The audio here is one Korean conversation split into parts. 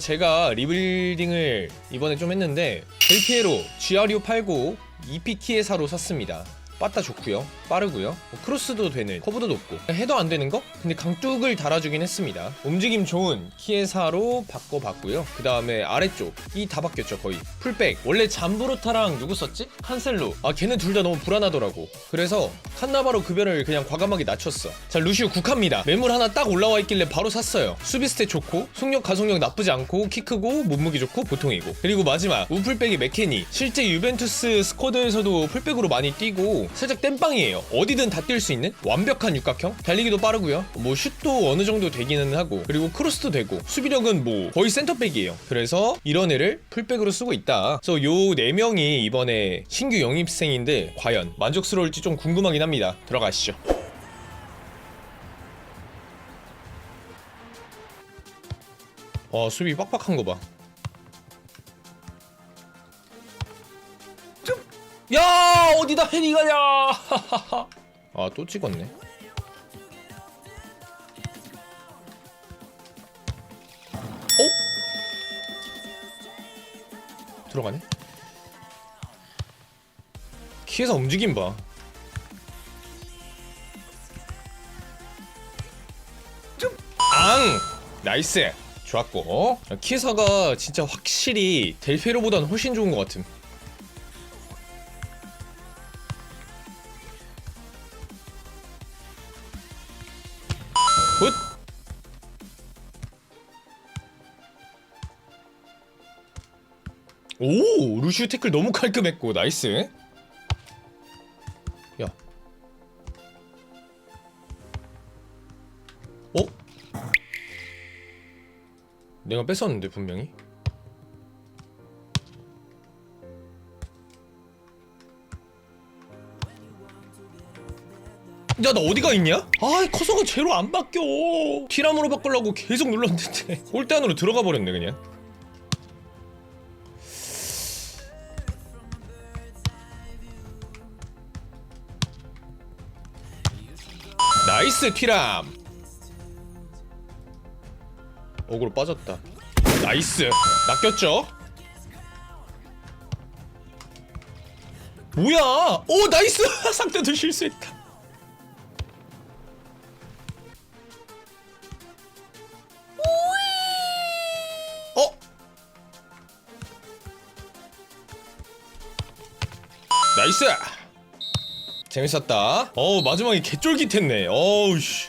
제가 리빌딩을 이번에 좀 했는데 델피에로 GRU 89 EP 키에사로 샀습니다. 빠따 좋고요. 빠르고요. 뭐 크로스도 되는 커브도 높고. 해도 안 되는 거? 근데 강뚝을 달아주긴 했습니다. 움직임 좋은 키에사로 바꿔봤고요. 그 다음에 아래쪽. 이 다 바뀌었죠 거의. 풀백. 원래 잠브로타랑 누구 썼지? 칸셀로. 아 걔는 둘 다 너무 불안하더라고. 그래서 칸나바로 급여를 그냥 과감하게 낮췄어. 자 루시우 국합니다. 매물 하나 딱 올라와 있길래 바로 샀어요. 수비 스탯 좋고 속력 가속력 나쁘지 않고 키 크고 몸무게 좋고 보통이고. 그리고 마지막 우풀백이 메케니 실제 유벤투스 스쿼드에서도 풀백으로 많이 뛰고 살짝 땜빵이에요. 어디든 다 뛸 수 있는 완벽한 육각형? 달리기도 빠르고요. 뭐 슛도 어느 정도 되기는 하고 그리고 크로스도 되고 수비력은 뭐 거의 센터백이에요. 그래서 이런 애를 풀백으로 쓰고 있다. 그래서 요 네 명이 이번에 신규 영입생인데 과연 만족스러울지 좀 궁금하긴 합니다. 들어가시죠. 어 수비 빡빡한 거 봐. 야 어디다 헤리 가냐? 아 또 찍었네. 어? 들어가네. 키에서 움직임 봐. 앙! 나이스! 좋았고 어? 키에사가 진짜 확실히 델페로보다는 훨씬 좋은 것 같음 굿! 오! 루시우 태클 너무 깔끔했고 나이스 야 어? 내가 뺏었는데 분명히 야 나 어디가 있냐? 아 커서가 제로 안 바뀌어. 티람으로 바꾸려고 계속 눌렀는데 골대 안으로 들어가 버렸네 그냥. 나이스 티람. 어그로 빠졌다. 나이스. 낚였죠? 뭐야? 오 나이스! 상대도 실수했다 나이스! 재밌었다. 어우 마지막에 개쫄깃했네. 어우 씨.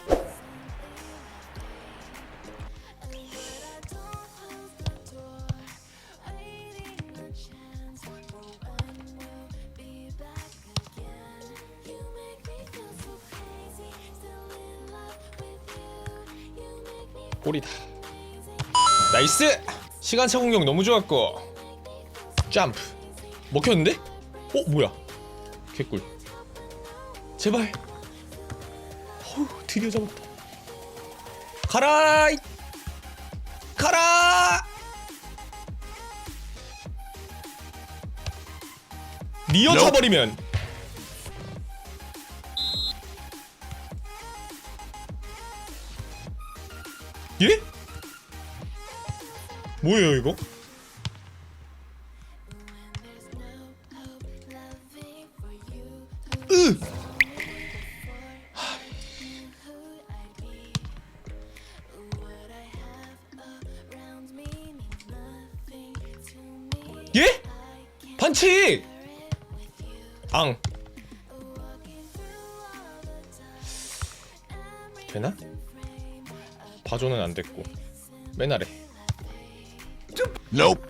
골이다. 나이스! 시간차 공격 너무 좋았고. 점프. 먹혔는데? 어 뭐야 개꿀. 제발. 어우 드디어 잡았다. 가라! 이- 가라! 니어 차버리면. 예? 뭐예요 이거? 앙 되나? 바조는 안 됐고 맨 아래 Nope.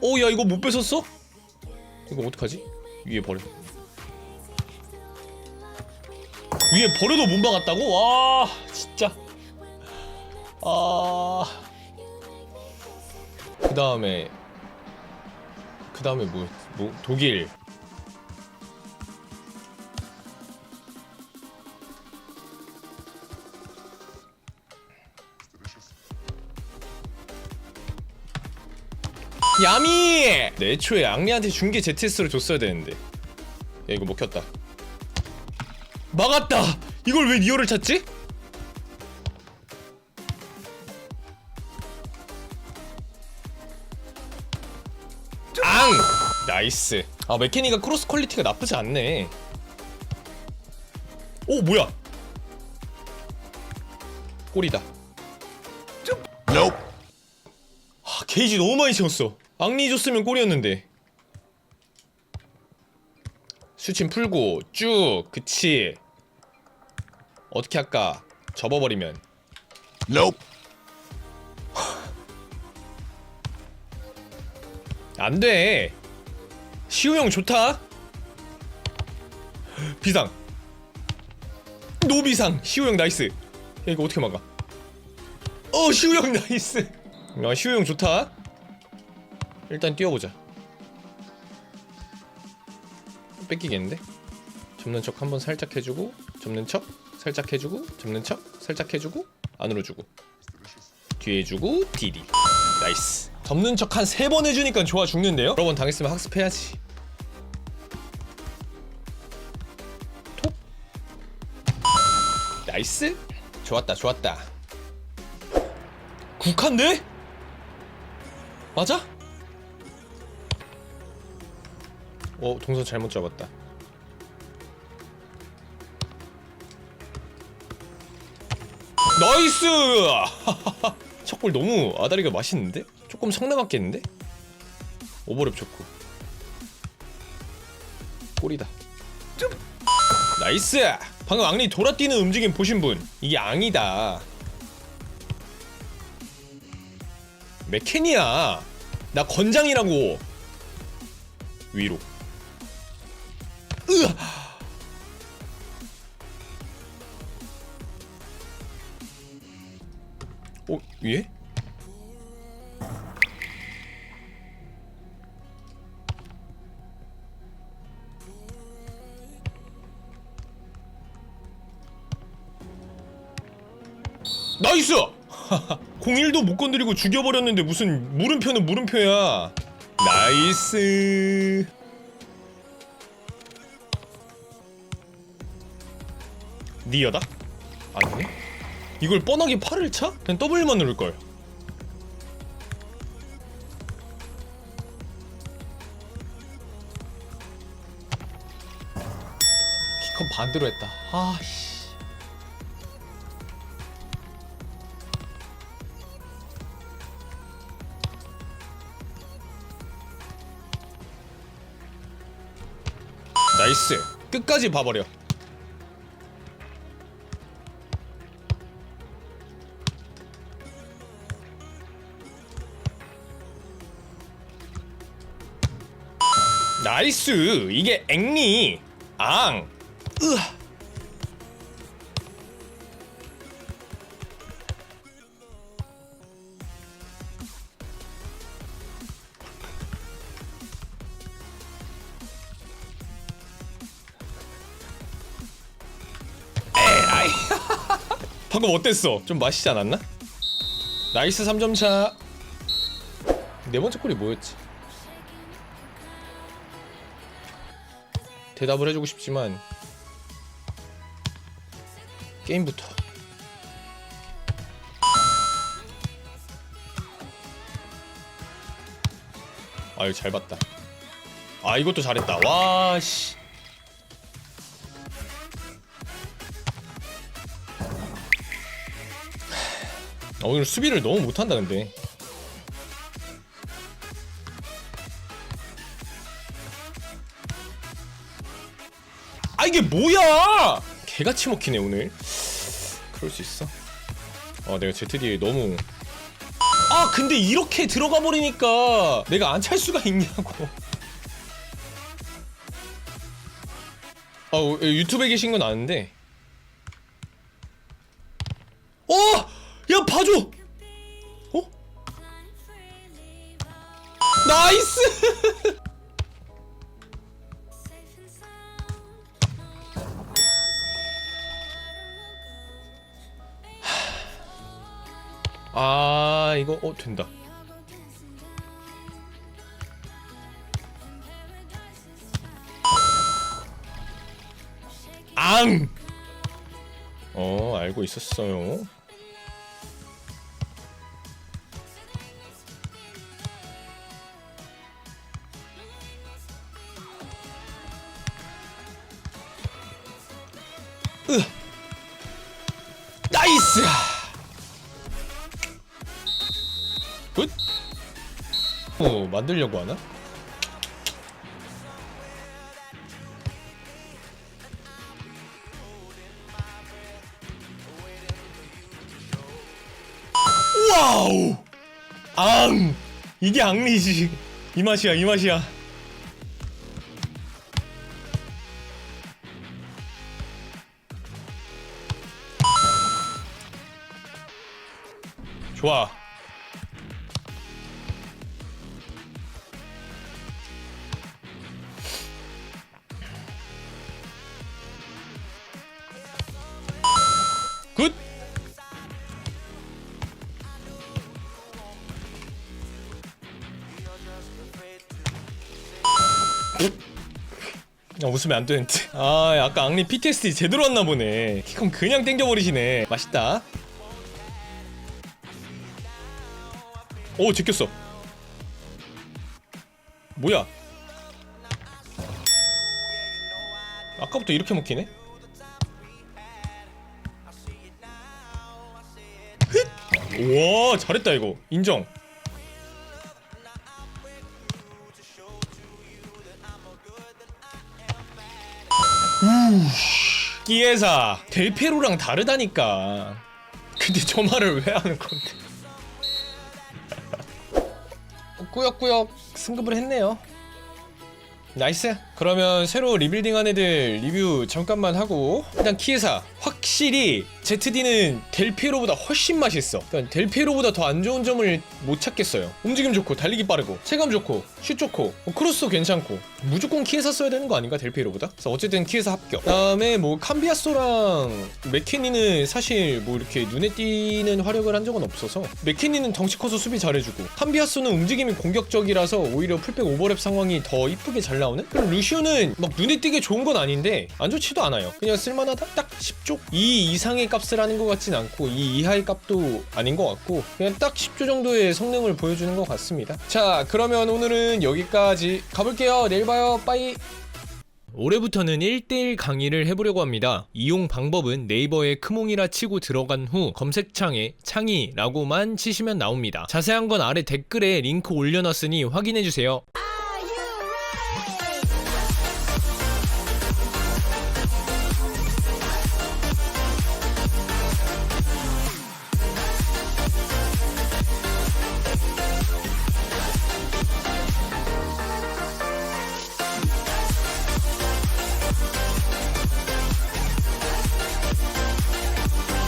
오야 이거 못 뺏었어? 이거 어떡하지? 위에 버려 위에 버려도 못 막았다고? 와 진짜 아 그 다음에 그 다음에 뭐, 뭐 독일 야미! 내 애초에 앙리한테 준 게 ZS로 줬어야 되는데 야 이거 먹혔다 막았다! 이걸 왜 니어를 찾지? 나이스. 아, 메케니가 크로스 퀄리티가 나쁘지 않네. 오, 뭐야? 골이다. Nope. 아, 게이지 너무 많이 채웠어. 앙리 줬으면 골이었는데. 수침 풀고 쭉. 그치. 어떻게 할까? 접어버리면. Nope. 안 돼. 시우 형 좋다. 비상. 노비상. 시우 형 나이스. 야, 이거 어떻게 막아? 어, 시우 형 나이스. 야, 시우 형 좋다. 일단 뛰어보자. 뺏기겠는데? 접는 척 한번 살짝 해주고, 접는 척 살짝 해주고, 접는 척 살짝 해주고, 안으로 주고, 뒤에 주고, 디디. 나이스. 접는 척 한 세 번 해주니까 좋아 죽는데요? 여러 번 당했으면 학습해야지. 나이스. 좋았다, 좋았다. 국한데? 맞아? 어, 동선 잘못 잡았다. 나이스! 첫골 너무 아다리가 맛있는데? 조금 성능 같겠는데? 오버랩 좋고 골이다 나이스! 방금 앙리 돌아뛰는 움직임 보신 분 이게 앙이다 메케니야 나 건장이라고 위로 으아! 어? 위에? 01도 못 건드리고 죽여버렸는데 무슨 물음표는 물음표야. 나이스. 니어다? 아니네. 이걸 뻔하게 팔을 차? 그냥 더블만 누를걸. 키컨 반대로 했다. 아씨 나이스. 끝까지 봐버려. 나이스. 이게 앵리. 앙. 으아 방금 어땠어? 좀 맛있지 않았나? 나이스 3점 차. 네 번째 골이 뭐였지? 대답을 해주고 싶지만 게임부터 아유 잘 봤다 아 이것도 잘했다 와씨 아, 오늘 수비를 너무 못한다 근데. 아 이게 뭐야? 개같이 먹히네 오늘. 그럴 수 있어. 아 내가 ZD에 너무. 아 근데 이렇게 들어가 버리니까 내가 안 찰 수가 있냐고. 아 어, 유튜브에 계신 건 아는데 어! 야 봐줘! 어? 나이스! 아 이거 어 된다 앙 어 알고 있었어요 어, 만들려고 하나? 와우! 앙! 이게 앙리지. 이 맛이야, 이 맛이야. 좋아. 아, 웃으면 안 되는데. 아, 아까 앙리 PTSD 제대로 왔나 보네. 키컴 그냥 땡겨버리시네. 맛있다. 오, 제꼈어. 뭐야? 아까부터 이렇게 먹히네? 헥! 우와, 잘했다, 이거. 인정. 끼에사 델페로랑 다르다니까. 근데 저 말을 왜 하는 건데? 꾸역꾸역 승급을 했네요. 나이스 그러면 새로 리빌딩한 애들 리뷰 잠깐만 하고 일단 키에사 확실히 ZD는 델피로보다 훨씬 맛있어. 그러니까 델피로보다 더 안 좋은 점을 못 찾겠어요. 움직임 좋고 달리기 빠르고 체감 좋고 슛 좋고 뭐 크로스도 괜찮고. 무조건 키에사 써야 되는 거 아닌가 델피로보다? 그래서 어쨌든 키에사 합격. 그 다음에 뭐 캄비아소랑 맥케니는 사실 뭐 이렇게 눈에 띄는 활약을 한 적은 없어서 맥케니는 덩치 커서 수비 잘해주고 캄비아소는 움직임이 공격적이라서 오히려 풀백 오버랩 상황이 더 이쁘게 잘 나오는 그리고 루시 오는 막 눈에 띄게 좋은 건 아닌데 안 좋지도 않아요 그냥 쓸만하다 딱 10조 2 이상의 값을 하는 것 같진 않고 2 이하의 값도 아닌 것 같고 그냥 딱 10조 정도의 성능을 보여주는 것 같습니다 자 그러면 오늘은 여기까지 가볼게요 내일 봐요 빠이 올해부터는 1대1 강의를 해보려고 합니다. 이용 방법은 네이버에 크몽이라 치고 들어간 후 검색창에 창의라고만 치시면 나옵니다. 자세한 건 아래 댓글에 링크 올려놨으니 확인해주세요.